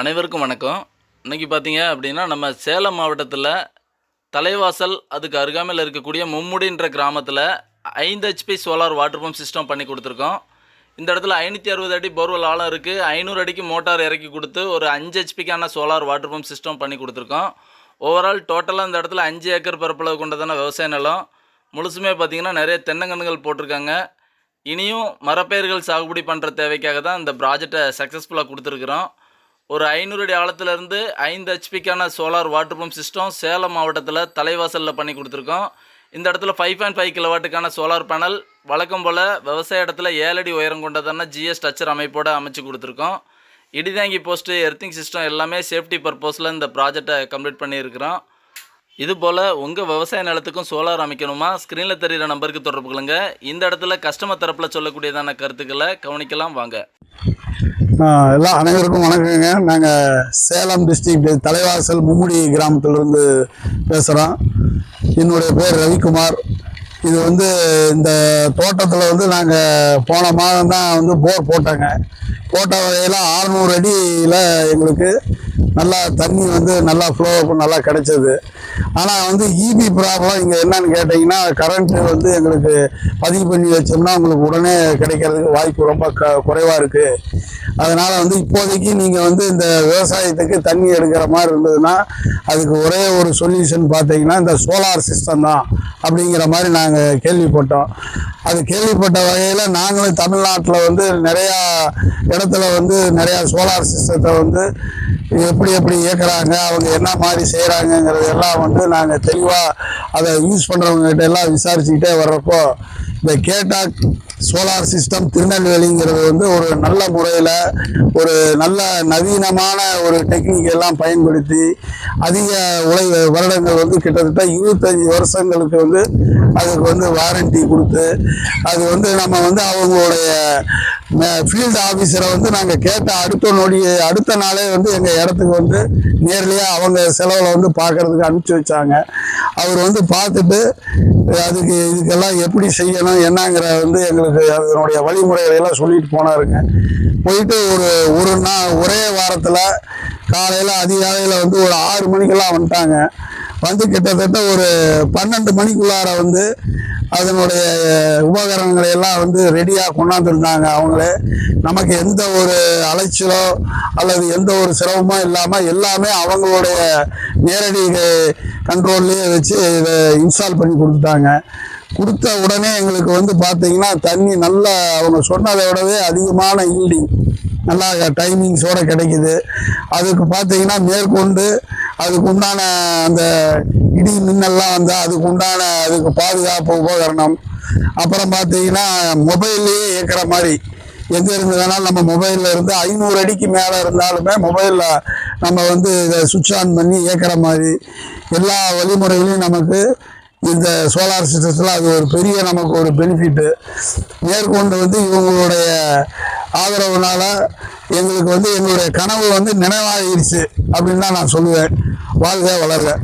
அனைவருக்கும் வணக்கம். இன்னைக்கு பார்த்தீங்க அப்படின்னா நம்ம சேலம் மாவட்டத்தில் தலைவாசல் அதுக்கு அருகாமையில் இருக்கக்கூடிய மும்முடின்ற கிராமத்தில் ஐந்து HP solar water pump system பண்ணி கொடுத்துருக்கோம். இந்த இடத்துல ஐநூற்றி அறுபது அடி போர்வெல் ஆழம் இருக்குது ஐநூறு அடிக்கு மோட்டார் இறக்கி கொடுத்து ஒரு அஞ்சு ஹெச்பிக்கான சோலார் வாட்டர் பம்ப் சிஸ்டம் பண்ணி கொடுத்துருக்கோம். ஓவரால் டோட்டலாக இந்த இடத்துல அஞ்சு ஏக்கர் பரப்பளவு கொண்டதான விவசாய நிலம். முழுசுமே பார்த்தீங்கன்னா நிறைய தென்னங்கன்றுகள் போட்டிருக்காங்க. இனியும் மரப்பயிர்கள் சாகுபடி பண்ணுற தேவைக்காக தான் இந்த ப்ராஜெக்டை சக்ஸஸ்ஃபுல்லாக கொடுத்துருக்குறோம். ஒரு ஐநூறு அடி ஆழத்துலேருந்து ஐந்து ஹெச்பிக்கான solar water pump system Salem மாவட்டத்தில் தலைவாசலில் பண்ணி கொடுத்துருக்கோம். இந்த இடத்துல ஃபைவ் பாயிண்ட் ஃபைவ் கிலோவாட்டுக்கான சோலார் பேனல் வழக்கம் போல் விவசாய இடத்துல ஏழடி உயரம் கொண்டதான ஜிஎஸ் டச்சர் அமைப்போடு அமைச்சு கொடுத்துருக்கோம். இடிதாங்கி போஸ்ட்டு எர்த்திங் சிஸ்டம் எல்லாமே சேஃப்டி பர்பஸில் இந்த ப்ராஜெக்டை கம்ப்ளீட் பண்ணியிருக்கிறோம். இது போல் உங்கள் விவசாய நிலத்துக்கும் சோலார் அமைக்கணுமா? ஸ்க்ரீனில் தெரிகிற நம்பருக்கு தொடர்பு கொள்ளுங்கள் இந்த இடத்துல கஸ்டமர் தரப்பில் சொல்லக்கூடியதான கருத்துக்களை கவனிக்கலாம். வாங்க. எல்லாம் அனைவருக்கும் வணக்கங்க. நாங்கள் சேலம் டிஸ்ட்ரிக்ட் தலைவாசல் மும்முடி கிராமத்திலிருந்து பேசுகிறோம் என்னுடைய பேர் ரவிக்குமார். இது வந்து இந்த தோட்டத்தில் வந்து நாங்கள் போன மாதம் தான் வந்து போர் போட்டோங்க. போட்ட வகையில் ஆறுநூறு அடியில் எங்களுக்கு நல்லா தண்ணி வந்து நல்லா ஃப்ளோ நல்லா கிடைச்சது. ஆனால் வந்து இபி ப்ராப்ளம் இங்கே என்னன்னு கேட்டிங்கன்னா கரண்ட்டு வந்து எங்களுக்கு பதிவு பண்ணி வச்சோம்னா உங்களுக்கு உடனே கிடைக்கிறதுக்கு வாய்ப்பு ரொம்ப க குறைவாக இருக்குது அதனால் வந்து இப்போதைக்கு நீங்கள் வந்து இந்த விவசாயத்துக்கு தண்ணி எடுக்கிற மாதிரி இருந்ததுன்னா அதுக்கு ஒரே ஒரு சொல்யூஷன் பார்த்தீங்கன்னா இந்த சோலார் சிஸ்டம் தான் அப்படிங்கிற மாதிரி நாங்கள் கேள்விப்பட்டோம். அது கேள்விப்பட்ட வகையில் நாங்களும் தமிழ்நாட்டில் வந்து நிறையா இடத்துல வந்து நிறையா சோலார் சிஸ்டத்தை வந்து எப்படி எப்படி இயக்குறாங்க அவங்க என்ன மாதிரி செய்கிறாங்கங்கிறது எல்லாம் வந்து நாங்கள் தெளிவாக அதை யூஸ் பண்ணுறவங்ககிட்ட எல்லாம் விசாரிச்சுக்கிட்டே வர்றப்போ இந்த கேட்டாக் சோலார் சிஸ்டம் திருநெல்வேலிங்கிறது வந்து ஒரு நல்ல முறையில் ஒரு நல்ல நவீனமான ஒரு டெக்னிக் எல்லாம் பயன்படுத்தி அதிக உழை வருடங்கள் வந்து கிட்டத்தட்ட இருபத்தஞ்சி வருஷங்களுக்கு வந்து அதுக்கு வந்து வாரண்டி கொடுத்து அது வந்து நம்ம வந்து அவங்களுடைய ஃபீல்டு ஆஃபீஸரை வந்து நாங்கள் கேட்ட அடுத்த நொடி அடுத்த நாளே வந்து எங்கள் இடத்துக்கு வந்து நேர்லேயே அவங்க செலவில் வந்து பார்க்கறதுக்கு அனுப்பிச்சி வச்சாங்க. அவர் வந்து பார்த்துட்டு அதுக்கு இதுக்கெல்லாம் எப்படி செய்யணும் என்னங்கிற வந்து எங்களுக்கு அதனுடைய வழிமுறைகளையெல்லாம் சொல்லிட்டு போனாருங்க. போயிட்டு ஒரு ஒரு நாள் ஒரே வாரத்தில் காலையில் அதிகாலையில் வந்து ஒரு ஆறு மணிக்கெல்லாம் வந்துட்டாங்க. வந்து கிட்டத்தட்ட ஒரு பன்னெண்டு மணிக்குள்ளார வந்து அதனுடைய உபகரணங்களை எல்லாம் வந்து ரெடியாக கொண்டாந்துருந்தாங்க அவங்களே. நமக்கு எந்த ஒரு அலைச்சலோ அல்லது எந்த ஒரு சிரமமோ இல்லாமல் எல்லாமே அவங்களுடைய நேரடி கண்ட்ரோல்லையே வச்சு இதை இன்ஸ்டால் பண்ணி கொடுத்துட்டாங்க. கொடுத்த உடனே எங்களுக்கு வந்து பார்த்தீங்கன்னா தண்ணி நல்லா அவங்க சொன்னதை விடவே அதிகமான ஈல்டிங் நல்லா டைமிங்ஸோட கிடைக்குது. அதுக்கு பார்த்தீங்கன்னா மேற்கொண்டு அதுக்கு உண்டான அந்த இடி மின்னல்லாம் வந்து அதுக்கு உண்டான அதுக்கு பாதுகாப்பு உபகரணம். அப்புறம் பார்த்தீங்கன்னா மொபைல்லையே இயக்கிற மாதிரி. எங்கே இருந்து வேணாலும் நம்ம மொபைலில் இருந்து ஐநூறு அடிக்கு மேலே இருந்தாலுமே மொபைலில் நம்ம வந்து இதை சுவிட்ச் ஆன் பண்ணி இயக்கிற மாதிரி. எல்லா வழிமுறைகளையும் நமக்கு இந்த சோலார் சிஸ்டத்தில் அது ஒரு பெரிய நமக்கு ஒரு பெனிஃபிட்டு மேற்கொண்டு வந்து இவங்களுடைய ஆதரவுனால எங்களுக்கு வந்து எங்களுடைய கனவு வந்து நினைவாகிருச்சு அப்படின்னு தான் நான் சொல்லுவேன். வாழ்க வளர்க.